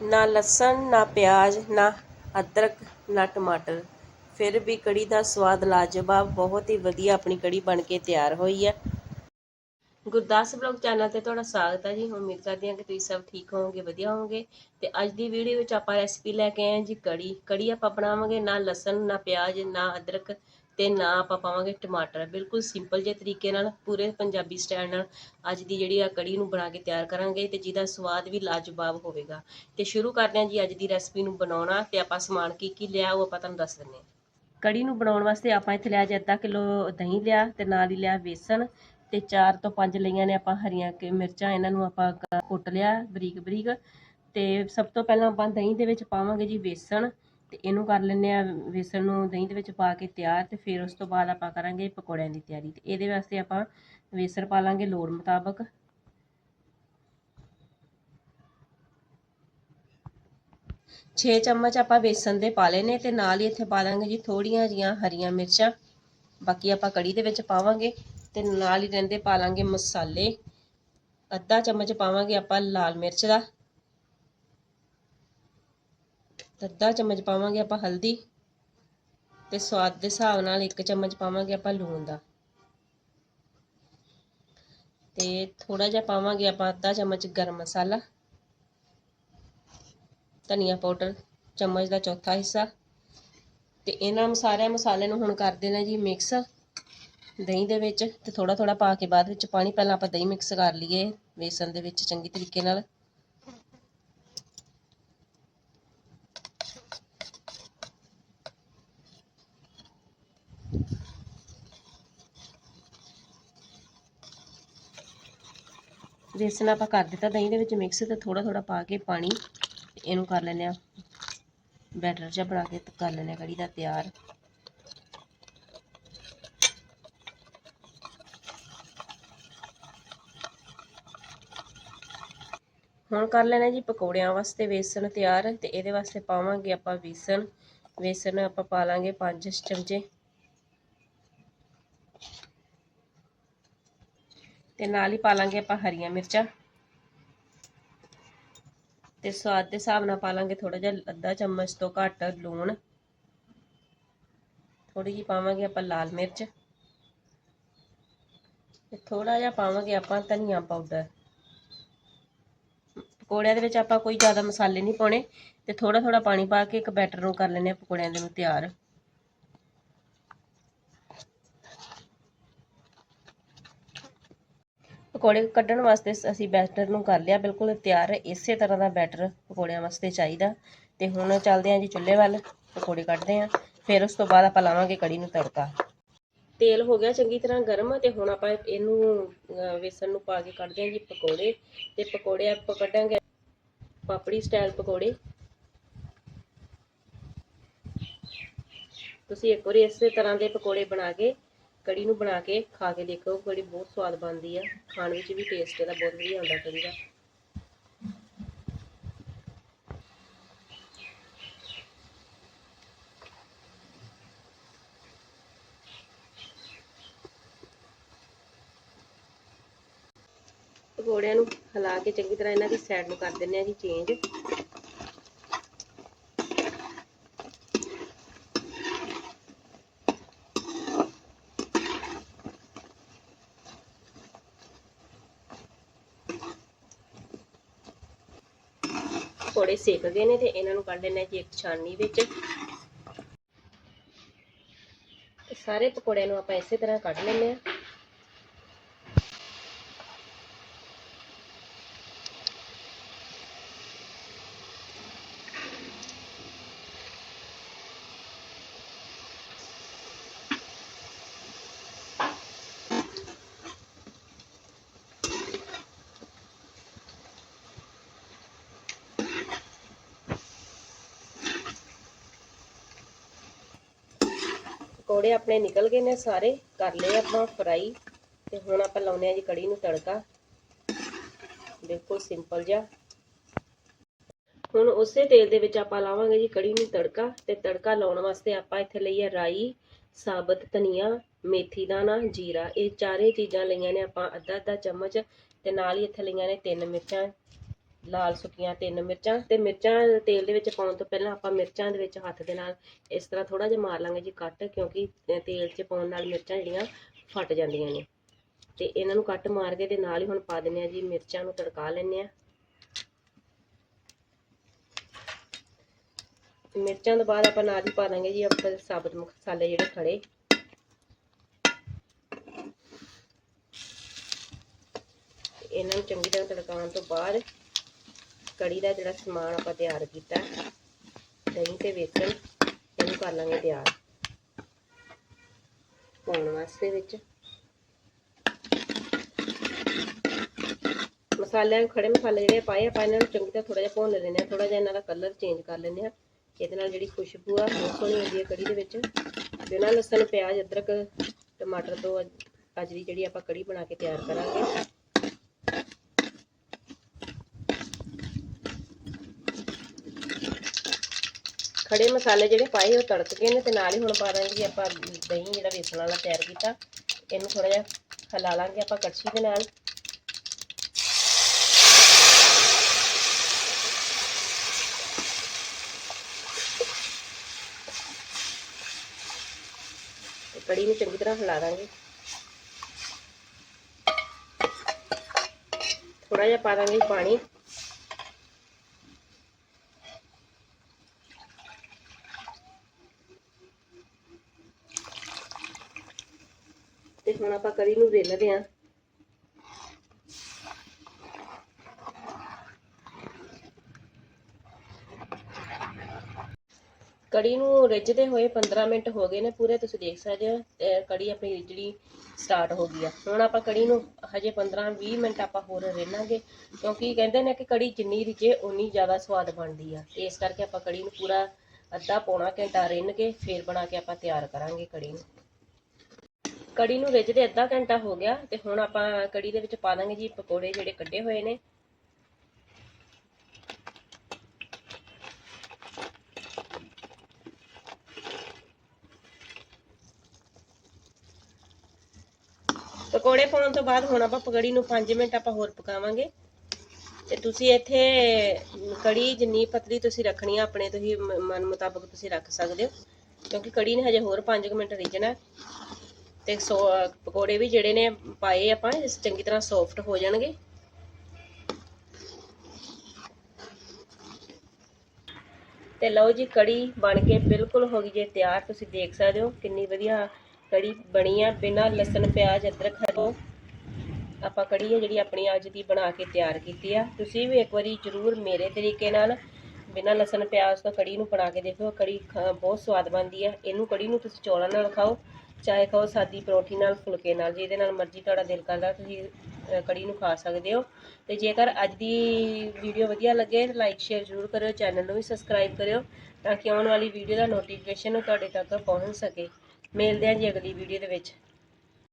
ਨਾ ਲਸਣ, ਨਾ ਪਿਆਜ਼, ਨਾ ਅਦਰਕ, ਨਾ ਟਮਾਟਰ। ਫਿਰ ਵੀ ਕੜੀ ਦਾ ਸਵਾਦ ਲਾਜਵਾਬ, ਬਹੁਤ ਹੀ ਵਧੀਆ ਆਪਣੀ ਕੜੀ ਬਣ ਕੇ ਤਿਆਰ ਹੋਈ ਹੈ। ਗੁਰਦਾਸ ਬਲੌਗ ਚੈਨਲ ਤੇ ਤੁਹਾਡਾ ਸਵਾਗਤ ਹੈ ਜੀ। ਉਮੀਦ ਕਰਦੀ ਹਾਂ ਕਿ ਤੁਸੀਂ ਸਭ ਠੀਕ ਹੋਵੋਗੇ, ਵਧੀਆ ਹੋਵੋਗੇ। ਤੇ ਅੱਜ ਦੀ ਵੀਡੀਓ ਵਿੱਚ ਆਪਾਂ ਰੈਸਪੀ ਲੈ ਕੇ ਆਏ ਹਾਂ ਜੀ ਕੜੀ। ਕੜੀ ਆਪਾਂ ਬਣਾਵਾਂਗੇ ਨਾ ਲਸਣ, ਨਾ ਪਿਆਜ਼, ਨਾ ਅਦਰਕ। ਤੇ ਨਾ ਆਪਾਂ ਪਾਵਾਂਗੇ ਟਮਾਟਰ। ਬਿਲਕੁਲ ਸਿੰਪਲ ਜਿਹੇ ਤਰੀਕੇ ਨਾਲ, ਪੂਰੇ ਪੰਜਾਬੀ ਸਟਾਈਲ ਨਾਲ ਅੱਜ ਦੀ ਜਿਹੜੀ ਆ ਕੜੀ ਨੂੰ ਬਣਾ ਕੇ ਤਿਆਰ ਕਰਾਂਗੇ ਤੇ ਜਿਹਦਾ ਸਵਾਦ ਵੀ ਲਾਜਵਾਬ ਹੋਵੇਗਾ। ਤੇ ਸ਼ੁਰੂ ਕਰਦੇ ਹਾਂ ਜੀ ਅੱਜ ਦੀ ਰੈਸਪੀ ਨੂੰ ਬਣਾਉਣਾ ਤੇ ਆਪਾਂ ਸਮਾਨ ਕੀ ਕੀ ਲਿਆ ਉਹ ਆਪਾਂ ਤੁਹਾਨੂੰ ਦੱਸ ਦਿੰਦੇ ਹਾਂ। ਕੜੀ ਨੂੰ ਬਣਾਉਣ ਵਾਸਤੇ ਆਪਾਂ ਇੱਥੇ ਲਿਆ ਜੀ ਅੱਧਾ ਕਿਲੋ ਦਹੀਂ ਲਿਆ ਤੇ ਨਾਲ ਹੀ ਲਿਆ ਵੇਸਣ ਤੇ 4 ਤੋਂ 5 ਲਈਆਂ ਨੇ ਆਪਾਂ ਹਰੀਆਂ ਕਿ ਮਿਰਚਾਂ, ਇਹਨਾਂ ਨੂੰ ਆਪਾਂ ਕੁੱਟ ਲਿਆ ਬਰੀਕ ਬਰੀਕ ਤੇ ਸਭ ਤੋਂ ਪਹਿਲਾਂ ਆਪਾਂ ਦਹੀਂ ਦੇ ਵਿੱਚ ਪਾਵਾਂਗੇ ਜੀ ਵੇਸਣ ਅਤੇ ਇਹਨੂੰ ਕਰ ਲੈਂਦੇ ਹਾਂ ਵੇਸਣ ਨੂੰ ਦਹੀਂ ਦੇ ਵਿੱਚ ਪਾ ਕੇ ਤਿਆਰ ਅਤੇ ਫਿਰ ਉਸ ਤੋਂ ਬਾਅਦ ਆਪਾਂ ਕਰਾਂਗੇ ਪਕੌੜਿਆਂ ਦੀ ਤਿਆਰੀ ਅਤੇ ਇਹਦੇ ਵਾਸਤੇ ਆਪਾਂ ਵੇਸਣ ਪਾ ਲਾਂਗੇ ਲੋੜ ਮੁਤਾਬਕ। ਛੇ ਚਮਚ ਆਪਾਂ ਵੇਸਣ ਦੇ ਪਾ ਲਏ ਨੇ ਤੇ ਨਾਲ ਹੀ ਇੱਥੇ ਪਾ ਦਾਂਗੇ ਜੀ ਥੋੜੀਆਂ ਜੀਆਂ ਹਰੀਆਂ ਮਿਰਚਾਂ। ਬਾਕੀ ਆਪਾਂ ਕੜੀ ਦੇ ਵਿੱਚ ਪਾਵਾਂਗੇ ਤੇ ਨਾਲ ਹੀ ਰਹਿੰਦੇ ਪਾ ਲਾਂਗੇ ਮਸਾਲੇ। ਅੱਧਾ ਚਮਚ ਪਾਵਾਂਗੇ ਆਪਾਂ ਲਾਲ ਮਿਰਚ ਦਾ ਤੇ ਅੱਧਾ ਚਮਚ ਪਾਵਾਂਗੇ ਆਪਾਂ ਹਲਦੀ ਤੇ ਸਵਾਦ ਦੇ ਹਿਸਾਬ ਨਾਲ ਇੱਕ ਚਮਚ ਪਾਵਾਂਗੇ ਆਪਾਂ ਲੂਣ ਦਾ। ਤੇ ਥੋੜਾ ਜਿਹਾ ਪਾਵਾਂਗੇ ਆਪਾਂ ਅੱਧਾ ਚਮਚ ਗਰਮ ਮਸਾਲਾ, ਧਨੀਆ ਪਾਊਡਰ, ਚਮਚ ਦਾ ਚੌਥਾ ਹਿੱਸਾ ਤੇ ਇਹਨਾਂ ਸਾਰਿਆਂ ਮਸਾਲਿਆਂ ਨੂੰ ਹੁਣ ਕਰ ਦੇਣਾ ਜੀ ਮਿਕਸ ਦਹੀਂ ਦੇ ਵਿੱਚ ਤੇ ਥੋੜਾ ਥੋੜਾ ਪਾ ਕੇ ਬਾਅਦ ਵਿੱਚ ਪਾਣੀ ਪਹਿਲਾਂ ਆਪਾਂ ਦਹੀਂ ਮਿਕਸ ਕਰ ਲਈਏ ਵੇਸਣ ਦੇ ਵਿੱਚ ਚੰਗੀ ਤਰੀਕੇ ਨਾਲ। ਵੇਸਣ ਆਪਾਂ ਕਰ ਦਿੱਤਾ ਦਹੀਂ ਦੇ ਵਿੱਚ ਮਿਕਸ ਤੇ ਥੋੜਾ ਥੋੜਾ ਪਾ ਕੇ ਪਾਣੀ ਇਹਨੂੰ ਕਰ ਲੈਂਦੇ ਆ ਬੈਟਰ ਜਿਹਾ ਬਣਾ ਕੇ ਕਰ ਲੈਂਦੇ ਆ ਕੜੀ ਦਾ ਤਿਆਰ। ਹੁਣ ਕਰ ਲੈਣਾ ਜੀ ਪਕੌੜਿਆਂ ਵਾਸਤੇ ਵੇਸਣ ਤਿਆਰ, ਤੇ ਇਹਦੇ ਵਾਸਤੇ ਪਾਵਾਂਗੇ ਆਪਾਂ ਵੇਸਣ। ਵੇਸਣ ਆਪਾਂ ਪਾ ਲਾਂਗੇ 5 ਚਮਚੇ। ਤੇ ਨਾਲ ਹੀ ਪਾ ਲਾਂਗੇ ਆਪਾਂ ਹਰੀਆਂ ਮਿਰਚਾਂ। ਤੇ ਸਵਾਦ ਦੇ ਹਿਸਾਬ ਨਾਲ ਪਾ ਲਾਂਗੇ ਥੋੜਾ ਜਿਹਾ ਅੱਧਾ ਚਮਚ ਤੋਂ ਘੱਟ ਲੂਣ। ਥੋੜੀ ਜਿਹੀ ਪਾਵਾਂਗੇ ਆਪਾਂ ਲਾਲ ਮਿਰਚ। ਤੇ ਥੋੜਾ ਜਿਹਾ ਪਾਵਾਂਗੇ ਆਪਾਂ ਧਨੀਆ ਪਾਊਡਰ ਪਕੌੜਿਆਂ ਦੇ ਵਿੱਚ ਆਪਾਂ ਕੋਈ ਜ਼ਿਆਦਾ ਮਸਾਲੇ ਨਹੀਂ ਪਾਉਣੇ। ਤੇ ਥੋੜਾ ਥੋੜਾ ਪਾਣੀ ਪਾ ਕੇ ਇੱਕ ਬੈਟਰ ਨੂੰ ਕਰ ਲੈਣੇ ਆ ਪਕੌੜਿਆਂ ਦੇ ਨੂੰ ਤਿਆਰ। ਪਕੌੜੇ ਕੱਢਣ ਵਾਸਤੇ ਅਸੀਂ ਬੈਟਰ ਨੂੰ ਕਰ ਲਿਆ, ਬਿਲਕੁਲ ਤਿਆਰ, ਇਸੇ ਤਰ੍ਹਾਂ ਦਾ ਬੈਟਰ ਪਕੌੜਿਆਂ ਵਾਸਤੇ ਚਾਹੀਦਾ। ਤੇ ਹੁਣ ਚੱਲਦੇ ਹਾਂ ਜੀ ਚੁੱਲ੍ਹੇ ਵੱਲ, ਪਕੌੜੇ ਕੱਢਦੇ ਹਾਂ ਫਿਰ ਉਸ ਤੋਂ ਬਾਅਦ ਆਪਾਂ ਲਾਵਾਂਗੇ ਕੜੀ ਨੂੰ ਤੜਕਾ। ਤੇਲ ਹੋ ਗਿਆ ਚੰਗੀ ਤਰ੍ਹਾਂ ਗਰਮ, ਤੇ ਹੁਣ ਆਪਾਂ ਇਹਨੂੰ ਵੇਸਣ ਨੂੰ ਪਾ ਕੇ ਕੱਢਦੇ ਹਾਂ ਜੀ ਪਕੌੜੇ। ਤੇ ਪਕੌੜੇ ਆਪਾਂ ਕੱਢਾਂਗੇ ਪਾਪੜੀ ਸਟਾਈਲ ਪਕੌੜੇ। ਤੁਸੀਂ ਇੱਕ ਵਾਰੀ ਇਸੇ ਤਰ੍ਹਾਂ ਦੇ ਪਕੌੜੇ ਬਣਾ ਕੇ ਕੜੀ ਨੂੰ ਬਣਾ ਕੇ ਖਾ ਕੇ ਦੇਖੋ, ਕੜੀ ਬਹੁਤ ਸਵਾਦ ਬਣਦੀ ਆ। ਖਾਣ ਵਿੱਚ ਵੀ ਟੇਸਟ ਇਹਦਾ ਬਹੁਤ ਵਧੀਆ ਆਉਂਦਾ ਕੜੀ ਦਾ। ਪਕੌੜਿਆਂ ਨੂੰ ਹਿਲਾ ਕੇ ਚੰਗੀ ਤਰ੍ਹਾਂ ਇਹਨਾਂ ਦੀ ਸਾਈਡ ਨੂੰ ਕਰ ਦਿੰਦੇ ਆ ਜੀ ਚੇਂਜ ਪਕੌੜੇ ਸੇਕ ਗਏ ਨੇ ਤੇ ਇਹਨਾਂ ਨੂੰ ਕੱਢ ਲੈਣਾ ਜੀ ਇੱਕ ਛਾਨਣੀ ਵਿੱਚ। ਸਾਰੇ ਪਕੌੜਿਆਂ ਨੂੰ ਆਪਾਂ ਇਸੇ ਤਰ੍ਹਾਂ ਕੱਢ ਲੈਂਦੇ ਆ ਪਕੌੜੇ ਆਪਣੇ ਨਿਕਲ ਗਏ ਨੇ, ਸਾਰੇ ਕਰ ਲਏ ਆਪਾਂ ਫਰਾਈ ਤੇ ਹੁਣ ਆਪਾਂ ਲਾਉਨੇ ਆ ਜੀ ਕੜੀ ਨੂੰ ਤੜਕਾ। ਬਿਲਕੁਲ ਸਿੰਪਲ ਜਿਹਾ। ਹੁਣ ਉਸੇ ਤੇਲ ਦੇ ਵਿੱਚ ਆਪਾਂ ਲਾਵਾਂਗੇ ਜੀ ਕੜੀ ਨੂੰ ਤੜਕਾ ਤੇ ਤੜਕਾ ਲਾਉਣ ਵਾਸਤੇ ਆਪਾਂ ਇੱਥੇ ਲਈ ਹੈ ਰਾਈ, ਸਾਬਤ, ਧਨੀਆ, ਮੇਥੀ ਦਾਣਾ, ਜੀਰਾ। ਇਹ ਚਾਰੇ ਚੀਜ਼ਾਂ ਲਈਆਂ ਨੇ ਆਪਾਂ ਅੱਧਾ ਅੱਧਾ ਚਮਚ ਤੇ ਨਾਲ ਹੀ ਇੱਥੇ ਲਈਆਂ ਨੇ ਤਿੰਨ ਮਿਰਚਾਂ। ਲਾਲ ਸੁੱਕੀਆਂ ਤਿੰਨ ਮਿਰਚਾਂ ਤੇ ਮਿਰਚਾਂ ਤੇਲ ਦੇ ਵਿੱਚ ਪਾਉਣ ਤੋਂ ਪਹਿਲਾਂ ਆਪਾਂ ਮਿਰਚਾਂ ਦੇ ਵਿੱਚ ਹੱਥ ਦੇ ਨਾਲ ਇਸ ਤਰ੍ਹਾਂ ਥੋੜਾ ਜਿਹਾ ਮਾਰ ਲਾਂਗੇ ਜੀ ਕੱਟ, ਕਿਉਂਕਿ ਤੇਲ 'ਚ ਪਾਉਣ ਨਾਲ ਮਿਰਚਾਂ ਜਿਹੜੀਆਂ ਫਟ ਜਾਂਦੀਆਂ ਨੇ। ਤੇ ਇਹਨਾਂ ਨੂੰ ਕੱਟ ਮਾਰ ਕੇ ਤੇ ਨਾਲ ਹੀ ਹੁਣ ਪਾ ਦਿੰਨੇ ਆ ਜੀ ਮਿਰਚਾਂ ਨੂੰ ਤੜਕਾ ਲੈਣੇ ਆ ਮਿਰਚਾਂ ਤੋਂ ਬਾਅਦ ਆਪਾਂ ਨਾਲ ਹੀ ਪਾ ਦਾਂਗੇ ਜੀ ਆਪਾਂ ਸਾਬਤ ਮਸਾਲੇ ਜਿਹੜੇ ਖੜੇ। ਇਹਨਾਂ ਨੂੰ ਚੰਗੀ ਤਰ੍ਹਾਂ ਤੜਕਾਉਣ ਤੋਂ ਬਾਅਦ ਕੜੀ ਦਾ ਜਿਹੜਾ ਸਮਾਨ ਆਪਾਂ ਤਿਆਰ ਕੀਤਾ ਦਹੀਂ ਤੇ ਵੇਸਣ, ਇਹਨੂੰ ਕਰ ਲਾਂਗੇ ਤਿਆਰ। ਪਾਉਣ ਵਾਸਤੇ ਵਿੱਚ। ਮਸਾਲਿਆਂ ਖੜੇ ਮਸਾਲੇ ਜਿਹੜੇ ਪਾਏ, ਆਪਾਂ ਇਹਨਾਂ ਨੂੰ ਚੰਗੀ ਤਰ੍ਹਾਂ ਥੋੜਾ ਜਿਹਾ ਭੁੰਨ ਲੈਂਦੇ ਆ ਥੋੜਾ ਜਿਹਾ ਇਹਨਾਂ ਦਾ ਕਲਰ ਚੇਂਜ ਕਰ ਲੈਂਦੇ ਆ ਇਹਦੇ ਨਾਲ ਜਿਹੜੀ ਖੁਸ਼ਬੂ ਆ, ਬਹੁਤ ਸੋਹਣੀ ਆਉਂਦੀ ਹੈ ਕੜੀ ਦੇ ਵਿੱਚ। ਬਿਨਾਂ ਲਸਣ, ਪਿਆਜ਼, ਅਦਰਕ, ਟਮਾਟਰ ਤੋਂ ਅੱਜ ਅੱਜ ਦੀ ਜਿਹੜੀ ਆਪਾਂ ਕੜੀ ਬਣਾ ਕੇ ਤਿਆਰ ਕਰਾਂਗੇ। ਖੜੇ ਮਸਾਲੇ ਜਿਹੜੇ ਪਾਏ ਉਹ ਤੜਕ ਗਏ ਨੇ ਤੇ ਨਾਲ ਹੀ ਹੁਣ ਪਾ ਦਾਂਗੇ ਜੀ ਆਪਾਂ ਦਹੀਂ ਜਿਹੜਾ ਵੇਸਣ ਵਾਲਾ ਤਿਆਰ ਕੀਤਾ। ਇਹਨੂੰ ਥੋੜਾ ਜਿਹਾ ਹਿਲਾ ਲਾਂਗੇ ਆਪਾਂ ਕੜਛੀ ਦੇ ਨਾਲ। ਤੇ ਕੜੀ ਨੂੰ ਚੰਗੀ ਤਰ੍ਹਾਂ ਹਿਲਾ ਦਾਂਗੇ। ਥੋੜਾ ਜਿਹਾ ਪਾ ਦਾਂਗੇ ਪਾਣੀ। ਤੇ ਹੁਣ ਆਪਾਂ ਕੜੀ ਨੂੰ ਰਿੰਨਦੇ ਆਂ। ਕੜੀ ਨੂੰ ਰਿੱਝਦੇ ਹੋਏ 15 ਮਿੰਟ ਹੋ ਗਏ ਨੇ ਪੂਰੇ, ਤੁਸੀਂ ਦੇਖ ਸਕਦੇ ਹੋ ਕੜੀ ਆਪਣੀ ਰਿੱਝਣੀ ਸਟਾਰਟ ਹੋ ਗਈ ਆ। ਹੁਣ ਆਪਾਂ ਕੜੀ ਨੂੰ ਹਜੇ 15-20 ਮਿੰਟ ਆਪਾਂ ਹੋਰ ਰਿੰਨਾਂਗੇ, ਕਿਉਂਕਿ ਕਹਿੰਦੇ ਨੇ ਕਿ ਕੜੀ ਜਿੰਨੀ ਰਿੱਝੇ ਉਨੀ ਜ਼ਿਆਦਾ ਸਵਾਦ ਬਣਦੀ ਆ। ਇਸ ਕਰਕੇ ਆਪਾਂ ਕੜੀ ਨੂੰ ਪੂਰਾ ਅੱਧਾ ਪੌਣਾ ਘੰਟਾ ਰਿੰਨ ਕੇ ਫੇਰ ਬਣਾ ਕੇ ਆਪਾਂ ਤਿਆਰ ਕਰਾਂਗੇ ਕੜੀ ਨੂੰ। ਕੜੀ ਨੂੰ ਰਿੱਝਦੇ ਅੱਧਾ ਘੰਟਾ ਹੋ ਗਿਆ ਤੇ ਹੁਣ ਆਪਾਂ ਕੜੀ ਦੇ ਵਿੱਚ ਪਾ ਦਾਂਗੇ ਜੀ ਪਕੌੜੇ ਜਿਹੜੇ ਕੱਢੇ ਹੋਏ ਨੇ। ਪਕੌੜੇ ਪਾਉਣ ਤੋਂ ਬਾਅਦ ਹੁਣ ਆਪਾਂ ਪਕੜੀ ਨੂੰ 5 ਮਿੰਟ ਆਪਾਂ ਹੋਰ ਪਕਾਵਾਂਗੇ। ਤੇ ਤੁਸੀਂ ਇੱਥੇ ਕੜੀ ਜਿੰਨੀ ਪਤਲੀ ਤੁਸੀਂ ਰੱਖਣੀ ਆ, ਆਪਣੇ ਤੁਸੀਂ ਮਨ ਮੁਤਾਬਕ ਤੁਸੀਂ ਰੱਖ ਸਕਦੇ ਹੋ। ਕਿਉਂਕਿ ਕੜੀ ਨੇ ਹਜੇ ਹੋਰ 5 ਮਿੰਟ ਰਿੱਝਣਾ। ਤੇ ਸੋ, ਪਕੌੜੇ ਵੀ ਜਿਹੜੇ ਨੇ ਪਾਏ ਆਪਾਂ ਇਹ ਚੰਗੀ ਤਰ੍ਹਾਂ ਸੌਫਟ ਹੋ ਜਾਣਗੇ। ਤੇ ਲਓ ਜੀ, ਕੜੀ ਬਣ ਕੇ ਬਿਲਕੁਲ ਹੋ ਗਈ ਜੇ ਤਿਆਰ, ਤੁਸੀਂ ਦੇਖ ਸਕਦੇ ਹੋ ਕਿੰਨੀ ਵਧੀਆ ਕੜੀ ਬਣੀ ਆ। ਬਿਨਾਂ ਲਸਣ, ਪਿਆਜ਼, ਅਦਰਕ, ਹਰੋ ਆਪਾਂ ਕੜੀ ਹੈ ਜਿਹੜੀ ਆਪਣੀ ਅੱਜ ਦੀ ਬਣਾ ਕੇ ਤਿਆਰ ਕੀਤੀ ਆ। ਤੁਸੀਂ ਵੀ ਇੱਕ ਵਾਰੀ ਜ਼ਰੂਰ ਮੇਰੇ ਤਰੀਕੇ ਨਾਲ ਬਿਨਾਂ ਲਸਣ, ਪਿਆਜ਼ ਤੋਂ ਕੜੀ ਨੂੰ ਬਣਾ ਕੇ ਦੇਖੋ। ਕੜੀ ਬਹੁਤ ਸਵਾਦ ਬਣਦੀ ਆ। ਇਹਨੂੰ ਕੜੀ ਨੂੰ ਤੁਸੀਂ ਚੌਲਾਂ ਨਾਲ ਖਾਓ। ਚਾਹੇ ਖਾਓ ਸਾਦੀ ਪਰੌਠੀ ਨਾਲ, ਫੁਲਕੇ ਨਾਲ, ਜਿਹਦੇ ਨਾਲ ਮਰਜ਼ੀ ਤੁਹਾਡਾ ਦਿਲ ਕਰਦਾ ਤੁਸੀਂ ਕੜੀ ਨੂੰ ਖਾ ਸਕਦੇ ਹੋ। ਤੇ ਜੇਕਰ ਅੱਜ ਦੀ ਵੀਡੀਓ ਵਧੀਆ ਲੱਗੇ ਲਾਈਕ ਸ਼ੇਅਰ ਜ਼ਰੂਰ ਕਰਿਓ ਚੈਨਲ ਨੂੰ ਵੀ ਸਬਸਕ੍ਰਾਈਬ ਕਰਿਓ, ਤਾਂ ਕਿ ਆਉਣ ਵਾਲੀ ਵੀਡੀਓ ਦਾ ਨੋਟੀਫਿਕੇਸ਼ਨ ਤੁਹਾਡੇ ਤੱਕ ਪਹੁੰਚ ਸਕੇ। ਮਿਲਦੇ ਹਾਂ ਜੀ ਅਗਲੀ ਵੀਡੀਓ ਦੇ ਵਿੱਚ।